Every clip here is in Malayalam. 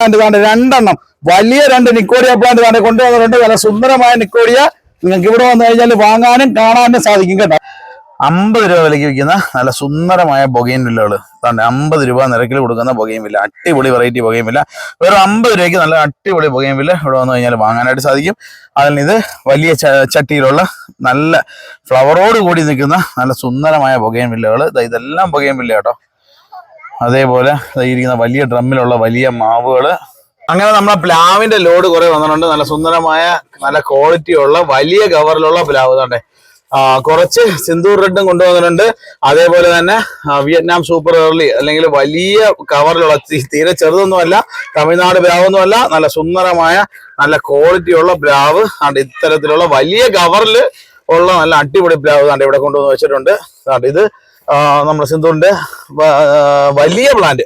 പ്ലാന്റ് വേണ്ട രണ്ടെണ്ണം. വലിയ രണ്ട് നിക്കോഡിയ പ്ലാന്റ് വേണ്ട കൊണ്ടുവന്നിട്ടുണ്ട്. വളരെ സുന്ദരമായ നിക്കോഡിയ. നിങ്ങൾക്ക് ഇവിടെ വന്നു കഴിഞ്ഞാൽ വാങ്ങാനും കാണാനും സാധിക്കും കേട്ടോ. അമ്പത് രൂപ വിലയ്ക്ക് വിൽക്കുന്ന നല്ല സുന്ദരമായ ബൊഗൈൻ വില്ലകൾ താണ്ട് അമ്പത് രൂപ നിരക്കിൽ കൊടുക്കുന്ന ബൊഗൈൻ വില്ല. അടിപൊളി വെറൈറ്റി ബൊഗൈൻ വില്ല. വെറും അമ്പത് രൂപയ്ക്ക് നല്ല അടിപൊളി ബൊഗൈൻ വില്ല ഇവിടെ വന്നു കഴിഞ്ഞാൽ വാങ്ങാനായിട്ട് സാധിക്കും. അതിന് ഇത് വലിയ ചട്ടിയിലുള്ള നല്ല ഫ്ലവറോട് കൂടി നിൽക്കുന്ന നല്ല സുന്ദരമായ ബൊഗൈൻ വില്ലകൾ ഇതെല്ലാം ബൊഗൈൻ വില്ല കേട്ടോ. അതേപോലെ ഇരിക്കുന്ന വലിയ ഡ്രമ്മിലുള്ള വലിയ മാവുകൾ അങ്ങനെ നമ്മുടെ പ്ലാവിന്റെ ലോഡ് കുറെ വന്നിട്ടുണ്ട്. നല്ല സുന്ദരമായ നല്ല ക്വാളിറ്റി ഉള്ള വലിയ കവറിലുള്ള പ്ലാവ് തന്നെ കുറച്ച് സിന്ദൂർ റെഡും കൊണ്ടുവന്നിട്ടുണ്ട്. അതേപോലെ തന്നെ വിയറ്റ്നാം സൂപ്പർ ഏർലി അല്ലെങ്കിൽ വലിയ കവറിലുള്ള തീരെ ചെറുതൊന്നുമല്ല തമിഴ്നാട് പ്ലാവൊന്നുമല്ല നല്ല സുന്ദരമായ നല്ല ക്വാളിറ്റി ഉള്ള പ്ലാവ് ആണ്ട് ഇത്തരത്തിലുള്ള വലിയ കവറിൽ ഉള്ള നല്ല അടിപൊളി പ്ലാവ് ഇവിടെ കൊണ്ടുവന്ന് വെച്ചിട്ടുണ്ട്. ഇത് നമ്മുടെ സിന്ധുവിന്റെ വലിയ പ്ലാന്റ്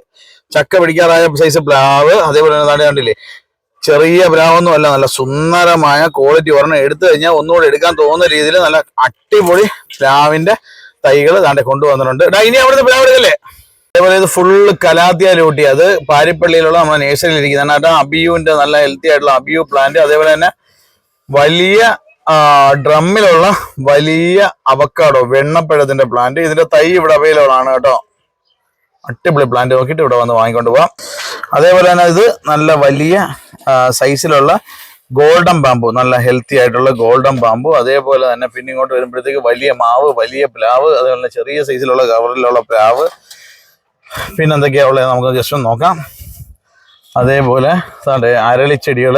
ചക്ക പിടിക്കാറായ സൈസ് പ്ലാവ് അതേപോലെ തന്നെ താണ്ട് കണ്ടില്ലേ? ചെറിയ പ്ലാവൊന്നും അല്ല നല്ല സുന്ദരമായ ക്വാളിറ്റി ഒരെണ്ണം എടുത്തു കഴിഞ്ഞാൽ ഒന്നുകൂടെ എടുക്കാൻ തോന്നുന്ന രീതിയിൽ നല്ല അടിപൊളി പ്ലാവിന്റെ തൈകൾ താണ്ടെ കൊണ്ടുവന്നിട്ടുണ്ട്. ഡാ, ഇനി അവിടുത്തെ പ്ലാവ് എടുക്കല്ലേ? അതേപോലെ ഇത് ഫുള്ള് കലാത്തിയ ലൂട്ടി അത് പാരിപ്പള്ളിയിലുള്ള നമ്മുടെ നേഴ്സറിയിൽ ഇരിക്കുന്നതാണ് അബിയുവിന്റെ നല്ല ഹെൽത്തി ആയിട്ടുള്ള അബിയു പ്ലാന്റ് അതേപോലെ തന്നെ വലിയ ഡ്രമ്മിലുള്ള വലിയ അവക്കാടോ വെണ്ണപ്പഴത്തിന്റെ പ്ലാന്റ് ഇതിന്റെ തൈ ഇവിടെ അവൈലബിൾ ആണ് കേട്ടോ. അടിപൊളി പ്ലാന്റ് നോക്കിയിട്ട് ഇവിടെ വന്ന് വാങ്ങിക്കൊണ്ട് പോവാം. അതേപോലെ തന്നെ ഇത് നല്ല വലിയ സൈസിലുള്ള ഗോൾഡൻ ബാമ്പു നല്ല ഹെൽത്തി ആയിട്ടുള്ള ഗോൾഡൻ ബാമ്പു അതേപോലെ തന്നെ പിന്നെ ഇങ്ങോട്ട് വരുമ്പോഴത്തേക്ക് വലിയ മാവ് വലിയ പ്ലാവ് അതേപോലെ ചെറിയ സൈസിലുള്ള കവറിലുള്ള പ്ലാവ്. പിന്നെന്തൊക്കെയാ ഉള്ളത്? നമുക്ക് ജസ്റ്റ് നോക്കാം. അതേപോലെ അരളിച്ചെടികൾ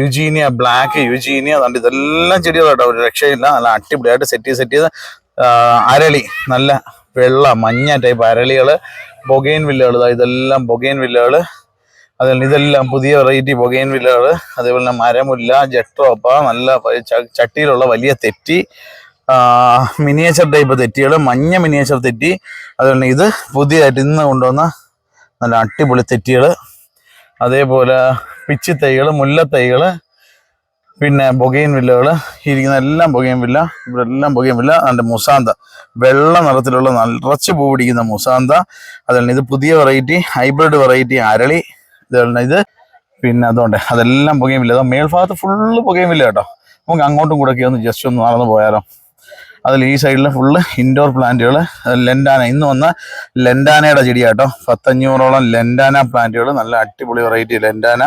യുജീനിയ ബ്ലാക്ക് യുജീനിയ അതുകൊണ്ട് ഇതെല്ലാം ചെടികളാട്ടോ ഒരു രക്ഷയില്ല. നല്ല അടിപൊളിയായിട്ട് സെറ്റ് ചെയ്ത് സെറ്റ് ചെയ്ത്. അരളി നല്ല വെള്ള മഞ്ഞ ടൈപ്പ് അരളികൾ. ബൊഗൈൻ വില്ലകൾ ഇതെല്ലാം ബൊഗൈൻ വില്ലകൾ അതുപോലെ ഇതെല്ലാം പുതിയ വെറൈറ്റി ബൊഗൈൻ വില്ലകൾ അതേപോലെ തന്നെ മരമുല്ല ജട്രോപ്പ നല്ല ചട്ടിയിലുള്ള വലിയ തെറ്റി. മിനിയേച്ചർ ടൈപ്പ് തെറ്റികൾ മഞ്ഞ മിനിയേച്ചർ തെറ്റി. അതുപോലെ ഇത് പുതിയതായിട്ട് ഇന്ന് കൊണ്ടുവന്ന നല്ല അടിപൊളി തെറ്റികൾ അതേപോലെ പിച്ചി തൈകൾ മുല്ലത്തൈകൾ പിന്നെ ബൊഗൈൻ വില്ലകൾ ഇരിക്കുന്ന എല്ലാം ബൊഗൈൻ വില്ല ഇവിടെ എല്ലാം ബൊഗൈൻ വില്ല അതിന്റെ മുസാന്ത വെള്ള നിറത്തിലുള്ള നിറച്ച് പൂ പിടിക്കുന്ന മുസാന്ത അതുപോലെ ഇത് പുതിയ വെറൈറ്റി ഹൈബ്രിഡ് വെറൈറ്റി അരളി ഇതുപോലെ ഇത് പിന്നെ അതുകൊണ്ട് അതെല്ലാം പുകയും വില്ല. മേൽഭാഗത്ത് ഫുള്ള് പുകയും വില്ല കേട്ടോ. നമുക്ക് അങ്ങോട്ടും കൂടെ ഒക്കെ ഒന്ന് ജസ്റ്റ് ഒന്ന് നടന്നു പോയാലോ. അതിൽ ഈ സൈഡിൽ ഫുള്ള് ഇൻഡോർ പ്ലാന്റുകൾ ലെൻഡാന ഇന്ന് വന്ന ലെൻഡാനയുടെ ചെടിയാട്ടോ. പത്തഞ്ഞൂറോളം ലെൻഡാന പ്ലാന്റുകൾ നല്ല അടിപൊളി വെറൈറ്റി ലെൻഡാന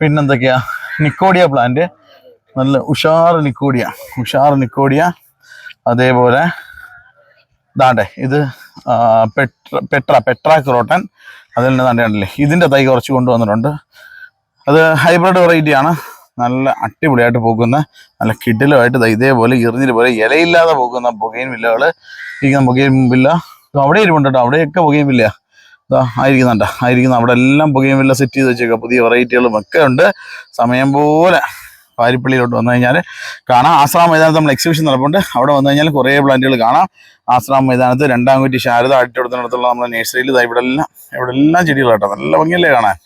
പിന്നെന്തൊക്കെയാ? നിക്കോഡിയ പ്ലാന്റ് നല്ല ഉഷാർ നിക്കോഡിയ ഉഷാർ നിക്കോഡിയ അതേപോലെ ദാണ്ടെ ഇത് പെട്ര പെട്ര പെട്രാ ക്രോട്ടൻ. അതിൽ നിന്ന് ദാണ്ടേ കണ്ടില്ലേ? ഇതിന്റെ തൈ കുറച്ച് കൊണ്ടുവന്നിട്ടുണ്ട്. അത് ഹൈബ്രിഡ് വെറൈറ്റി ആണ്. നല്ല അടിപൊളിയായിട്ട് പോകുന്ന നല്ല കിഡിലുമായിട്ട് ഇതേപോലെ ഇറിഞ്ഞിട്ട് പോലെ ഇലയില്ലാതെ പോകുന്ന പുകയും വില്ലകൾ ഇരിക്കുന്ന പുകയും വില്ല. അവിടെ ഇരിപ്പുണ്ട് കേട്ടോ. അവിടെയൊക്കെ പുകയും വില്ല. ആയിരിക്കുന്നുണ്ട്. ആയിരിക്കുന്ന അവിടെ എല്ലാം പുകയും വില്ല സെറ്റ് ചെയ്ത് വെച്ചേക്കുക പുതിയ വെറൈറ്റികളും ഒക്കെ ഉണ്ട്. സമയം പോലെ പാരിപ്പള്ളിയിലോട്ട് വന്നു കഴിഞ്ഞാൽ കാണാം. ആശ്രാം മൈതാനത്ത് നമ്മൾ എക്സിബിഷൻ നടപ്പുണ്ട്. അവിടെ വന്നു കഴിഞ്ഞാൽ കുറേ പ്ലാന്റുകൾ കാണാം. ആശ്രാം മൈതാനത്ത് രണ്ടാം കുറ്റി ശാരദ അട്ടിയെടുത്തിടത്തുള്ള നമ്മുടെ നേഴ്സറിയിൽ ഇവിടെ എല്ലാം ഇവിടെ എല്ലാം ചെടികളാട്ടോ. നല്ല ഭംഗിയല്ലേ കാണാൻ?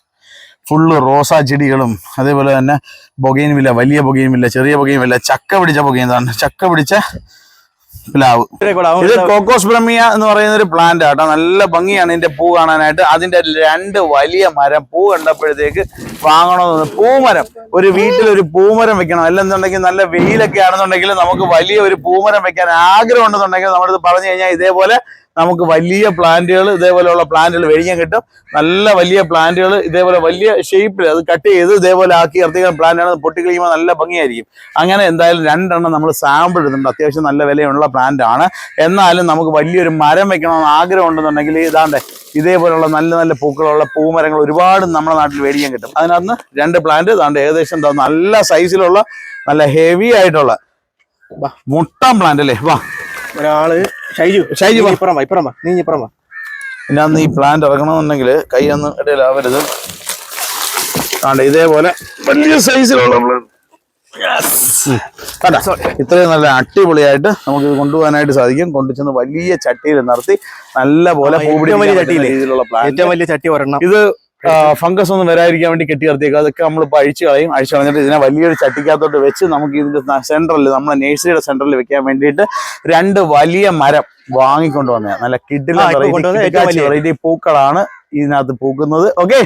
ഫുള്ള് റോസാ ചെടികളും അതേപോലെ തന്നെ ബൊഗൈൻ വില്ല വലിയ ബൊഗൈൻ വില്ല ചെറിയ ബൊഗൈൻ വില്ല ചക്ക പിടിച്ച ഇതാണ്. ചക്ക പിടിച്ച പ്ലാവ്. ഇത് കോക്കോസ് ബ്രഹ്മിയ എന്ന് പറയുന്ന ഒരു പ്ലാന്റ് ആട്ടോ നല്ല ഭംഗിയാണ് ഇതിന്റെ പൂ കാണാനായിട്ട്. അതിന്റെ രണ്ട് വലിയ മരം പൂ കണ്ടപ്പോഴത്തേക്ക് വാങ്ങണമെന്ന് പൂമരം. ഒരു വീട്ടിൽ ഒരു പൂമരം വെക്കണം. അല്ലെന്നുണ്ടെങ്കിൽ നല്ല വെയിലൊക്കെ ആണെന്നുണ്ടെങ്കിൽ നമുക്ക് വലിയ ഒരു പൂമരം വെക്കാൻ ആഗ്രഹം ഉണ്ടെന്നുണ്ടെങ്കിൽ നമ്മുടെ പറഞ്ഞു കഴിഞ്ഞാൽ ഇതേപോലെ നമുക്ക് വലിയ പ്ലാന്റുകൾ ഇതേപോലെയുള്ള പ്ലാന്റുകൾ മേടിക്കാൻ കിട്ടും. നല്ല വലിയ പ്ലാന്റുകൾ ഇതേപോലെ വലിയ ഷേപ്പിൽ അത് കട്ട് ചെയ്ത് ഇതേപോലെ ആക്കി ഇറത്തിക്കാൻ പ്ലാന്റാണ് പൊട്ടി കഴിയുമ്പോൾ നല്ല ഭംഗിയായിരിക്കും. അങ്ങനെ എന്തായാലും രണ്ടെണ്ണം നമ്മൾ സാമ്പിൾ ഇടുന്നുണ്ട്. അത്യാവശ്യം നല്ല വിലയുള്ള പ്ലാന്റ് ആണ്. എന്നാലും നമുക്ക് വലിയൊരു മരം വെക്കണമെന്ന് ആഗ്രഹം ഉണ്ടെന്നുണ്ടെങ്കിൽ ഇതാണ്ട് ഇതേപോലെയുള്ള നല്ല നല്ല പൂക്കളുള്ള പൂമരങ്ങൾ ഒരുപാട് നമ്മുടെ നാട്ടിൽ മേടിക്കാൻ കിട്ടും. അതിനകത്ത് രണ്ട് പ്ലാന്റ് ഇതാണ്ട് ഏകദേശം എന്താ നല്ല സൈസിലുള്ള നല്ല ഹെവി ആയിട്ടുള്ള വാ, മുട്ടാൻ പ്ലാന്റ് അല്ലേ? വാ. ഒരാൾ ഷൈജു ഷൈജു വാ. നീ ഇപ്പുറം വാ ഇപ്പുറം വാ. നീ ഇപ്പുറം വാ. പിന്നെ അന്ന് ഈ പ്ലാന്റ് ഇറങ്ങണമെന്നുണ്ടെങ്കിൽ കൈ ഒന്ന് ഇടയിലാവരുത്. ആണ്ട് ഇതേപോലെ വലിയ സൈസിലുള്ള കണ്ടാ? ഇത്രയും നല്ല അടിപൊളിയായിട്ട് നമുക്ക് ഇത് കൊണ്ടുപോകാനായിട്ട് സാധിക്കും. കൊണ്ടുചെന്ന് വലിയ ചട്ടിയിൽ നിർത്തി നല്ല പോലെ? രീതിയിലുള്ള പ്ലാന്റ് ഏറ്റവും വലിയ ചട്ടി ഒരെണ്ണം. ഇത് ഫംഗസ് ഒന്നും വരാതിരിക്കാൻ വേണ്ടി കെട്ടി നിർത്തിയേക്കും അതൊക്കെ നമ്മൾ അഴിച്ചു കളയും. അഴിച്ചു കളഞ്ഞിട്ട് ഇതിനെ വലിയൊരു ചട്ടിക്കകത്തോട്ട് വെച്ച് നമുക്ക് ഇതിന്റെ സെന്ററിൽ നമ്മുടെ നേഴ്സറിയുടെ സെന്ററിൽ വെക്കാൻ വേണ്ടിയിട്ട് രണ്ട് വലിയ മരം വാങ്ങിക്കൊണ്ട് വന്നതാണ് നല്ല കിഡിലും. വെറൈറ്റി പൂക്കളാണ് ഇതിനകത്ത് പൂക്കുന്നത്. ഓക്കെ